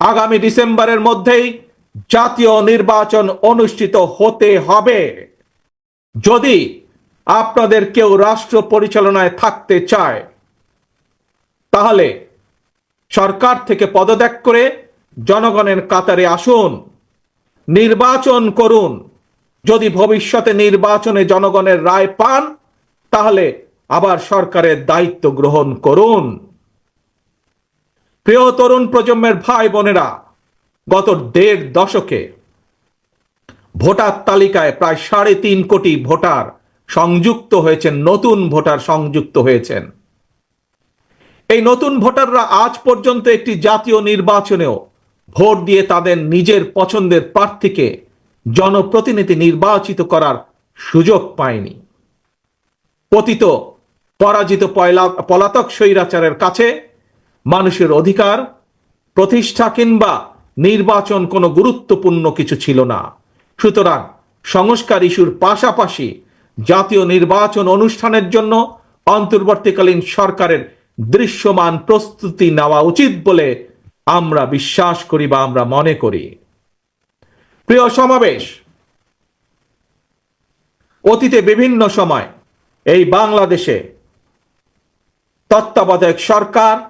আগামী ডিসেম্বরের মধ্যেই জাতীয় নির্বাচন অনুষ্ঠিত হতে হবে। যদি আপনাদের কেউ রাষ্ট্র পরিচালনায় থাকতে চায়, তাহলে সরকার থেকে পদত্যাগ করে জনগণের কাতারে আসুন, নির্বাচন করুন। যদি ভবিষ্যতে নির্বাচনে জনগণের রায় পান, তাহলে আবার সরকারের দায়িত্ব গ্রহণ করুন। প্রিয় তরুণ প্রজন্মের ভাই বোনেরা, গত দেড় দশকে ভোটার তালিকায় প্রায় সাড়ে তিন কোটি ভোটার সংযুক্ত হয়েছেন, নতুন ভোটার সংযুক্ত হয়েছেন। এই নতুন ভোটাররা আজ পর্যন্ত একটি জাতীয় নির্বাচনেও ভোট দিয়ে তাদের নিজের পছন্দের প্রার্থীকে জনপ্রতিনিধি নির্বাচিত করার সুযোগ পায়নি। পতিত, পরাজিত পলাতক স্বৈরাচারের কাছে মানুষের অধিকার, প্রতিষ্ঠা কিংবা নির্বাচন কোনো গুরুত্বপূর্ণ কিছু ছিল না। সুতরাং সংস্কার ইস্যুর পাশাপাশি জাতীয় নির্বাচন অনুষ্ঠানের জন্য অন্তর্বর্তীকালীন সরকারের দৃশ্যমান প্রস্তুতি নেওয়া উচিত বলে আমরা বিশ্বাস করি বা আমরা মনে করি। প্রিয় সমাবেশ, অতীতে বিভিন্ন সময় এই বাংলাদেশে তত্ত্বাবধায়ক সরকার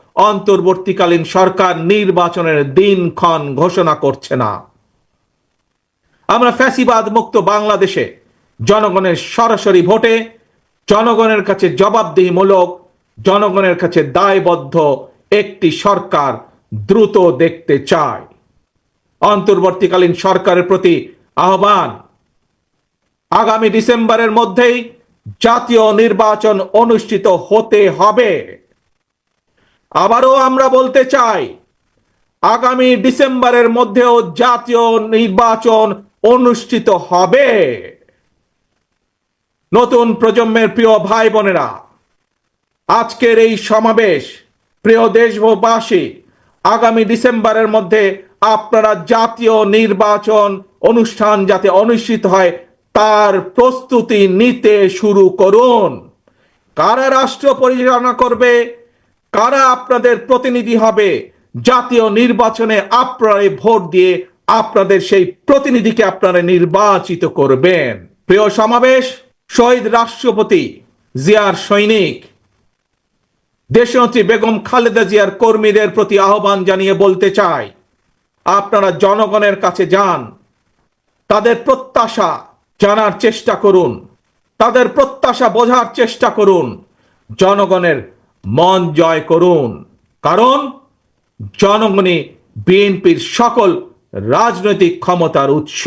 অন্তর্বর্তীকালীন সরকার নির্বাচনের দিনক্ষণ ঘোষণা করছে না। আমরা ফ্যাসিবাদ মুক্ত বাংলাদেশে জনগণের সরাসরি ভোটে, জনগণের কাছে জবাবদিহিমূলক, জনগণের কাছে দায়বদ্ধ একটি সরকার দ্রুত দেখতে চায়। অন্তর্বর্তীকালীন সরকারের প্রতি আহ্বান। আগামী ডিসেম্বরের মধ্যেই জাতীয় নির্বাচন অনুষ্ঠিত হতে হবে। আবারও আমরা বলতে চাই, আগামী ডিসেম্বরের মধ্যেও জাতীয় নির্বাচন অনুষ্ঠিত হবে। নতুন প্রজন্মের প্রিয় ভাই বোনেরা আজকের এই সমাবেশ, প্রিয় দেশবাসী, আগামী ডিসেম্বরের মধ্যে আপনারা জাতীয় নির্বাচন অনুষ্ঠান যাতে অনুষ্ঠিত হয়, তার প্রস্তুতি নিতে শুরু করুন। কারা রাষ্ট্র পরিচালনা করবে কারা আপনাদের প্রতিনিধি হবে? জাতীয় নির্বাচনে আপনারা ভোট দিয়ে আপনাদের সেই প্রতিনিধিকে আপনারা নির্বাচিত করবেন। প্রিয় সমাবেশ, শহীদ রাষ্ট্রপতি জিয়ার সৈনিক। দেশনেত্রী বেগম খালেদা জিয়ার কর্মীদের প্রতি আহ্বান জানিয়ে বলতে চাই, আপনারা জনগণের কাছে যান, তাদের প্রত্যাশা জানার চেষ্টা করুন, তাদের প্রত্যাশা বোঝার চেষ্টা করুন, জনগণের মন জয় করুন। কারণ জনগণে বিএনপির সকল রাজনৈতিক ক্ষমতার উৎস।